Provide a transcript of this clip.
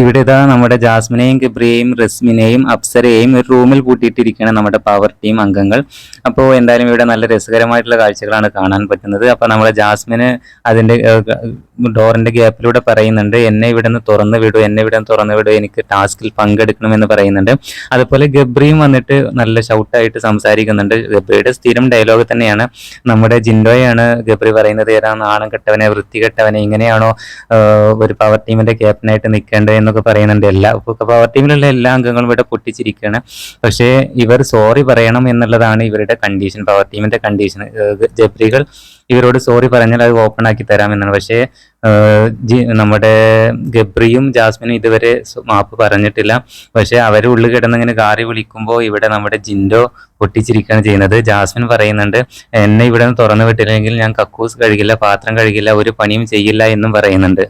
ഇവിടെ ഇതാ നമ്മുടെ ജാസ്മിനെയും ഗബ്രിയെയും റസ്മിനെയും അപ്സരയെയും ഒരു റൂമിൽ കൂട്ടിയിട്ടിരിക്കുകയാണ് നമ്മുടെ പവർ ടീം അംഗങ്ങൾ. അപ്പോൾ എന്തായാലും ഇവിടെ നല്ല രസകരമായിട്ടുള്ള കാഴ്ചകളാണ് കാണാൻ പറ്റുന്നത്. അപ്പോൾ നമ്മുടെ ജാസ്മിന് അതിന്റെ ഡോറിന്റെ ഗ്യാപ്പിലൂടെ പറയുന്നുണ്ട് എന്നെ ഇവിടെ നിന്ന് തുറന്നു വിടൂ എന്നെ ഇവിടെ നിന്ന് തുറന്നു വിടൂ എനിക്ക് ടാസ്കിൽ പങ്കെടുക്കണമെന്ന് പറയുന്നുണ്ട്. അതുപോലെ ഗബ്രിയും വന്നിട്ട് നല്ല ഷൗട്ടായിട്ട് സംസാരിക്കുന്നുണ്ട്. ഗബ്രിയുടെ സ്ഥിരം ഡയലോഗ് തന്നെയാണ്. നമ്മുടെ ജിൻഡോയാണ് ഗബ്രി പറയുന്നത് ഏതാ നാണം കെട്ടവനെ വൃത്തി കെട്ടവനെ ഇങ്ങനെയാണോ ഒരു പവർ ടീമിന്റെ ക്യാപ്റ്റനായിട്ട് നിൽക്കേണ്ടത്? എന്നൊക്കെ പറയുന്നുണ്ട്. എല്ലാ പവർ ടീമിലുള്ള എല്ലാ അംഗങ്ങളും ഇവിടെ പൊട്ടിച്ചിരിക്കുകയാണ്. പക്ഷേ ഇവർ സോറി പറയണം എന്നുള്ളതാണ് ഇവരുടെ കണ്ടീഷൻ പവർ ടീമിന്റെ കണ്ടീഷൻ ജബ്രികൾ ഇവരോട് സോറി പറഞ്ഞാൽ അത് ഓപ്പൺ ആക്കി തരാമെന്നാണ്. പക്ഷേ നമ്മുടെ ഗബ്രിയും ജാസ്മിനും ഇതുവരെ മാപ്പ് പറഞ്ഞിട്ടില്ല. പക്ഷേ അവർ ഉള്ളിൽ കിടന്നിങ്ങനെ കാറി വിളിക്കുമ്പോൾ ഇവിടെ നമ്മുടെ ജിൻഡോ പൊട്ടിച്ചിരിക്കുകയാണ് ചെയ്യുന്നത്. ജാസ്മിൻ പറയുന്നുണ്ട് എന്നെ ഇവിടെ നിന്ന് തുറന്നു വിട്ടില്ലെങ്കിൽ ഞാൻ കക്കൂസ് കഴുകില്ല പാത്രം കഴുകില്ല ഒരു പണിയും ചെയ്യില്ല എന്നും പറയുന്നുണ്ട്.